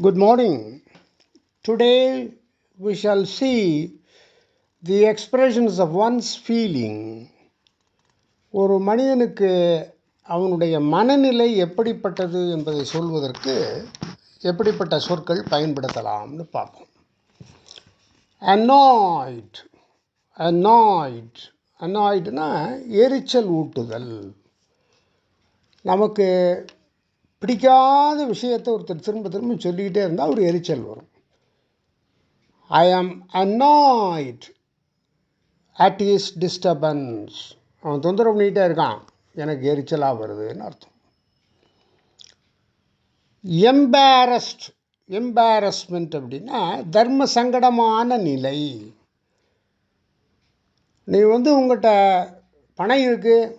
Good morning. Today we shall see the expressions of one's feeling. ஒரு மனிதனுக்கு அவனுடைய மனநிலை எப்படிப்பட்டது என்பதை சொல்வதற்கு எப்படிப்பட்ட சொற்கள் பயன்படுத்தலாம்னு பார்ப்போம் annoyed annoyed annoyedனா எரிச்சல் ஊட்டுதல் நமக்கு பிடிக்காத விஷயத்தை ஒருத்தர் திரும்ப திரும்ப சொல்லிக்கிட்டே இருந்தால் ஒரு எரிச்சல் வரும். ஐ ஆம் அன்னாய்ட் அட் இஸ் டிஸ்டர்பன்ஸ் அவன் தொந்தரவு பண்ணிக்கிட்டே இருக்கான். எனக்கு எரிச்சலாக வருதுன்னு அர்த்தம். எம்பாரஸ்ட் எம்பாரஸ்மெண்ட் அப்படின்னா தர்ம சங்கடமான நிலை. நீ வந்து உங்கள்கிட்ட பணம் இருக்குது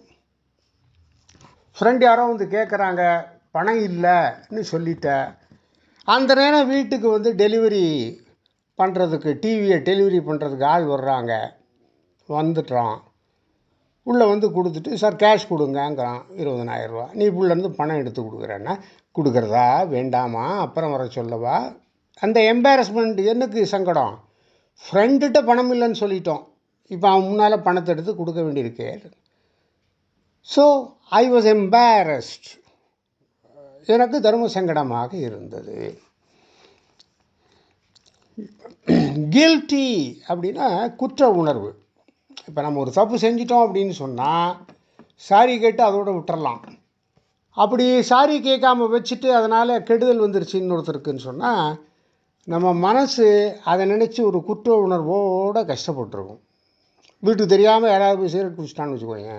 ஃப்ரெண்ட் யாரோ வந்து கேட்குறாங்க பணம் இல்லைன்னு சொல்லிட்டேன் அந்த நேரம் வீட்டுக்கு வந்து டெலிவரி பண்ணுறதுக்கு டிவியை டெலிவரி பண்ணுறதுக்கு ஆள் வர்றாங்க. வந்துட்டான். உள்ளே வந்து கொடுத்துட்டு சார் கேஷ் கொடுங்கங்கிறான். இருபதனாயிரரூவா நீ உள்ளேருந்து பணம் எடுத்து கொடுக்குறேன்னா கொடுக்குறதா? வேண்டாமா? அப்புறம் வர சொல்லவா? அந்த எம்பாரஸ்மெண்ட் என்னக்கு சங்கடம்? ஃப்ரெண்டுகிட்ட பணம் இல்லைன்னு சொல்லிட்டோம். இப்போ அவன் முன்னால் பணத்தை எடுத்து கொடுக்க வேண்டியிருக்கு. ஸோ ஐ வாஸ் எம்பாரஸ்ட் எனக்கு தர்ம சங்கடமாக இருந்தது. கில்ட்டி அப்படின்னா குற்ற உணர்வு. இப்போ நம்ம ஒரு தப்பு செஞ்சிட்டோம் அப்படின்னு சொன்னால் சாரி கேட்டு அதோட விட்டுறலாம். அப்படி சாரி கேட்காம வச்சுட்டு அதனால் கெடுதல் வந்துருச்சு இன்னொருத்தருக்குன்னு சொன்னால் நம்ம மனசு அதை நினச்சி ஒரு குற்ற உணர்வோடு கஷ்டப்பட்டுருக்கும். வீட்டுக்கு தெரியாமல் யாராவது போய் சிகரெட் குடிச்சிட்டான்னு வச்சுக்கோங்க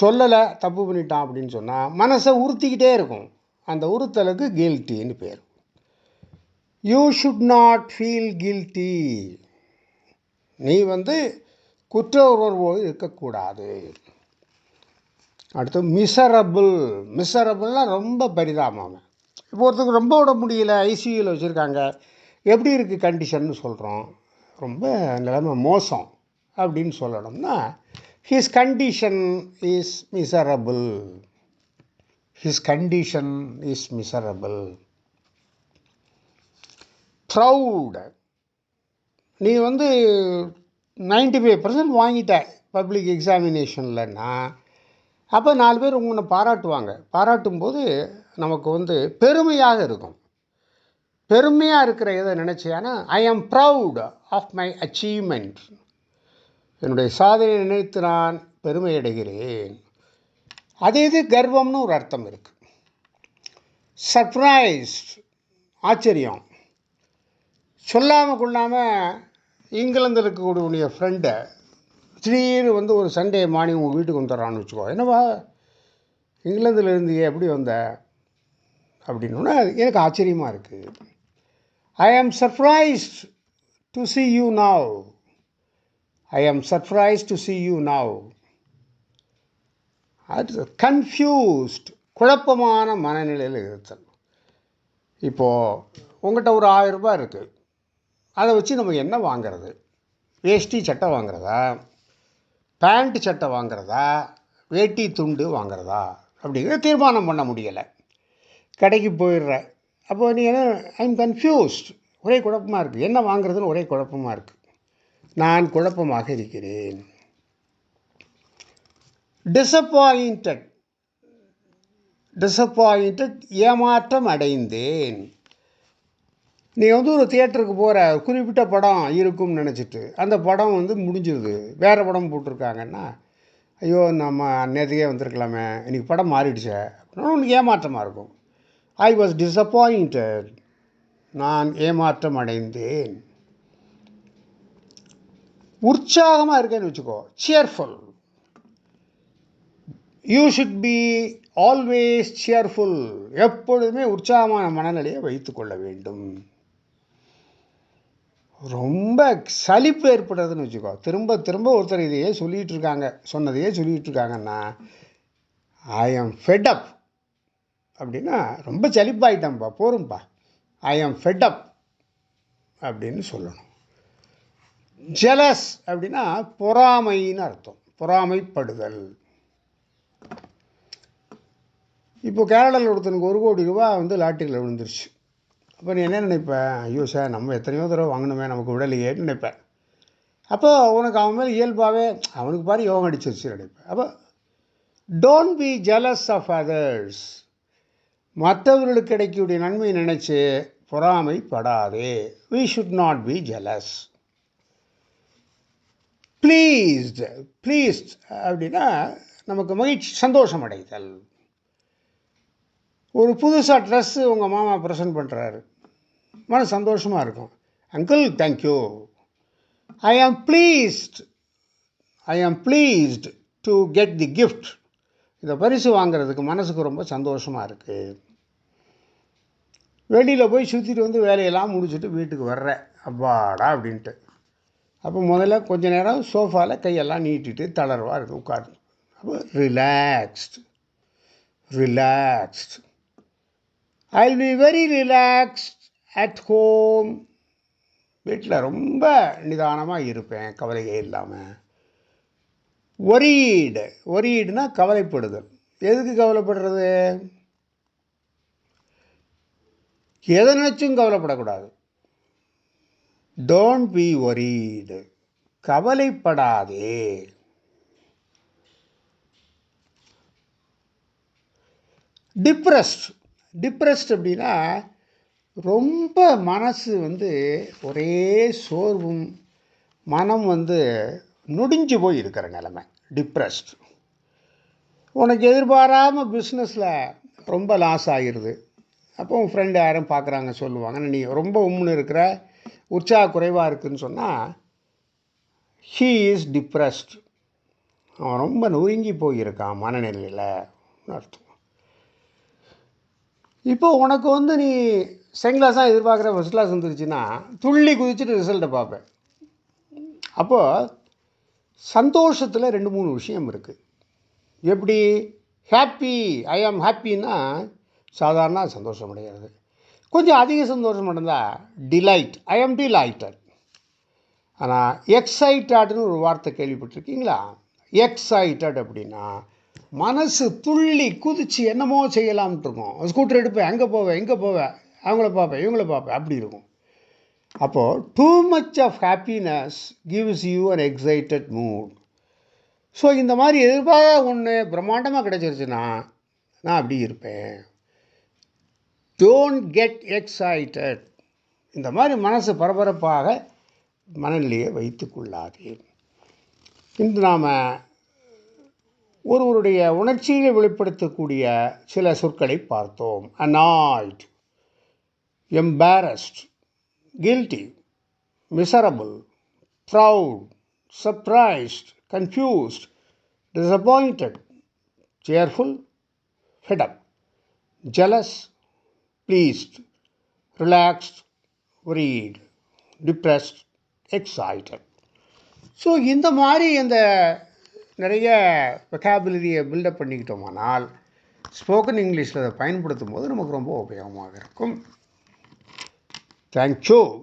சொல்லலை தப்பு பண்ணிட்டான் அப்படின்னு சொன்னால் மனசை உறுத்திக்கிட்டே இருக்கும். அந்த உறுத்தலுக்கு கில்ட்டின்னு பேர். You should not feel guilty நீ வந்து குற்ற உணர்வோடு இருக்கக்கூடாது. அடுத்து மிசரபிள் மிசரபிள்னால் ரொம்ப பரிதாபம் இப்போ ஒருத்தருக்கு ரொம்ப விட முடியல ஐசியூவில் வச்சுருக்காங்க. எப்படி இருக்குது கண்டிஷன்னு சொல்கிறோம் ரொம்ப நிலைமை மோசம் அப்படின்னு சொல்லணும்னா his condition is miserable his condition is miserable proud நீ வந்து நைன்டி ஃபைவ் பர்சன்ட் வாங்கிட்ட பப்ளிக் எக்ஸாமினேஷன்லன்னா அப்போ நாலு பேர் உங்களை பாராட்டுவாங்க. பாராட்டும் போது நமக்கு வந்து பெருமையாக இருக்கும். பெருமையாக இருக்கிற எதை நினச்சியானா ஐ ஆம் ப்ரவுட் ஆஃப் மை அச்சீவ்மெண்ட் என்னுடைய சாதனை நினைத்து நான் பெருமை அடைகிறேன் அதே இது கர்வம்னு ஒரு அர்த்தம் இருக்குது சர்ப்ரைஸ் ஆச்சரியம். சொல்லாமல் கொள்ளாமல் இங்கிலாந்தில் இருக்கக்கூடிய ஃப்ரெண்டை திடீர்னு வந்து ஒரு சண்டே மார்னிங் உங்கள் வீட்டுக்கு வந்துடுறான்னு வச்சுக்கோ. என்னவா? இங்கிலாந்தில் இருந்து எப்படி வந்த? அப்படின்னா எனக்கு ஆச்சரியமாக இருக்குது I am surprised to see you now I am surprise to see you now அது கன்ஃபியூஸ்ட் குழப்பமான மனநிலையில் இருத்தல் இப்போது உங்கள்கிட்ட ஒரு ஆயிரம் ரூபாய் இருக்குது அதை வச்சு நம்ம என்ன வாங்கிறது? வேஷ்டி சட்டை வாங்குறதா? பேண்ட் சட்டை வாங்குறதா? வேட்டி துண்டு வாங்குறதா? அப்படிங்கிற தீர்மானம் பண்ண முடியலை. கடைக்கு போயிடுறேன். அப்போ நீ என்ன ஐம் கன்ஃபியூஸ்ட் ஒரே குழப்பமாக இருக்குது என்ன வாங்குறதுன்னு ஒரே குழப்பமாக இருக்குது நான் குழப்பமாக இருக்கிறேன். டிசப்பாயிண்டட் டிசப்பாயிண்டட் ஏமாற்றம் அடைந்தேன். நீ வந்து ஒரு தியேட்டருக்கு போகிற குறிப்பிட்ட படம் இருக்கும்னு நினச்சிட்டு அந்த படம் வந்து முடிஞ்சிருது. வேறு படம் போட்டிருக்காங்கன்னா ஐயோ நம்ம நேற்றுக்கே வந்திருக்கலாமே இன்றைக்கி படம் மாறிடுச்சே அப்படின்னா உனக்கு ஏமாற்றமாக இருக்கும். ஐ வாஸ் டிசப்பாயிண்டட் நான் ஏமாற்றம் அடைந்தேன். உற்சாகமாக இருக்கேன்னு வச்சுக்கோ. Cheerful you should be always cheerful எப்பொழுதுமே உற்சாகமான மனநிலையை வைத்துக்கொள்ள வேண்டும். ரொம்ப சலிப்பு ஏற்படுறதுன்னு வச்சுக்கோ. திரும்ப திரும்ப ஒருத்தர் இதையே சொல்லிகிட்டு இருக்காங்க. சொன்னதையே சொல்லிகிட்டு இருக்காங்கன்னா ஐ ஆம் ஃபெட்டப் அப்படின்னா ரொம்ப சலிப்பாயிட்டேன்ப்பா போரும்ப்பா ஐ ஆம் ஃபெட்டப் அப்படின்னு சொல்லணும். ஜெலஸ் அப்படின்னா பொறாமைன்னு அர்த்தம். பொறாமைப்படுதல். இப்போ கேரளாவில் ஒருத்தனுக்கு ஒரு கோடி ரூபா வந்து லாட்டரியில் விழுந்துருச்சு. அப்போ நீ என்ன நினைப்பேன் ஐயோ சார் நம்ம எத்தனையோ தடவை வாங்கினோமே நமக்கு விடலையேன்னு நினைப்பேன். அப்போ உனக்கு அவன் மேலே இயல்பாகவே அவனுக்கு பாரு யோகம் அடிச்சிருச்சு நினைப்பேன் அப்போ don't be jealous of others மற்றவர்களுக்கு கிடைக்கக்கூடிய நன்மை நினச்சி பொறாமைப்படாதே. We should not be jealous pleased pleased அப்படின்னா நமக்கு மகிழ்ச்சி சந்தோஷம் அடைதல். ஒரு புதுசாக ட்ரெஸ்ஸு உங்கள் மாமா ப்ரெசன்ட் பண்ணுறாரு மன சந்தோஷமாக இருக்கும். Uncle thank you I am pleased I am pleased to get the gift இந்த பரிசு வாங்குறதுக்கு மனசுக்கு ரொம்ப சந்தோஷமாக இருக்குது வெளியில் போய் சுற்றிட்டு வந்து வேலையெல்லாம் முடிச்சுட்டு வீட்டுக்கு வர்றேன் அப்பாடா அப்படின்ட்டு. அப்போ முதல்ல கொஞ்ச நேரம் சோஃபாவில் கையெல்லாம் நீட்டிட்டு தளர்வாக இருக்கும் உட்காரு அப்போ relaxed relaxed I will be very relaxed at home வீட்டில் ரொம்ப நிதானமாக இருப்பேன் கவலையே இல்லாமல் ஒரீடு ஒரீடுனா கவலைப்படுதல். எதுக்கு கவலைப்படுறது? எதை நினச்சும் கவலைப்படக்கூடாது. டோன்ட் பி ஒரீடு கவலைப்படாதே. டிப்ரெஸ்ட் டிப்ரெஸ்ட் அப்படின்னா ரொம்ப மனசு வந்து ஒரே சோர்வும் மனம் வந்து நொடிஞ்சு போய் இருக்கிற நிலமை. டிப்ரெஸ்ட் உனக்கு எதிர்பாராமல் பிஸ்னஸில் ரொம்ப லாஸ் ஆகிடுது அப்போ உன் ஃப்ரெண்டு யாரும் பார்க்குறாங்க சொல்லுவாங்க. நீ ரொம்ப உம்முன்னு இருக்கிற உற்சாக குறைவாக இருக்குதுன்னு சொன்னால் ஹீ இஸ் டிப்ரெஸ்ட் அவன் ரொம்ப நொறுங்கி போயிருக்கான் மனநிலையில் அர்த்தம். இப்போ உனக்கு வந்து நீ செகண்ட் கிளாஸ் தான் எதிர்பார்க்குற ஃபஸ்ட் கிளாஸ் வந்துருச்சுன்னா துள்ளி குதிச்சுட்டு ரிசல்ட்டை பார்ப்பேன் அப்போது சந்தோஷத்தில் ரெண்டு மூணு விஷயம் இருக்குது எப்படி? ஹாப்பி ஐ ஆம் ஹாப்பின்னா சாதாரண சந்தோஷம் அடைகிறது கொஞ்சம் அதிக சந்தோஷம் அடைந்தால் டிலைட் ஐ எம் டிலைட்டட் ஆனால் எக்ஸைட்டட்னு ஒரு வார்த்தை கேள்விப்பட்டிருக்கீங்களா? எக்ஸைட்டட் அப்படின்னா மனசு துள்ளி குதித்து என்னமோ செய்யலாம்ட்டு இருக்கும். ஸ்கூட்டர் எடுப்பேன் அங்கே போவேன் இங்கே போவேன் அவங்கள பார்ப்பேன் இவங்கள பார்ப்பேன் அப்படி இருக்கும். அப்போது too much of happiness gives you an excited mood so இந்த மாதிரி எதிர்பாராத ஒன்று பிரம்மாண்டமாக கிடச்சிருச்சுன்னா நான் அப்படி இருப்பேன். டோன்ட் கெட் எக்ஸைட்டட் இந்த மாதிரி மனசு பரபரப்பாக மனநிலையை வைத்துக்கொள்ளாதே. இன்று நாம் ஒருவருடைய உணர்ச்சியை வெளிப்படுத்தக்கூடிய சில சொற்களை பார்த்தோம். Annoyed embarrassed guilty miserable proud surprised confused disappointed cheerful fed up jealous pleased relaxed worried depressed excited so இந்த மாதிரி இந்த நிறைய வெக்காபுலரியை பில்டப் பண்ணிக்கிட்டோமானால் ஸ்போக்கன் இங்கிலீஷில் அதை பயன்படுத்தும் போது நமக்கு ரொம்ப உபயோகமாக இருக்கும். தேங்க்யூ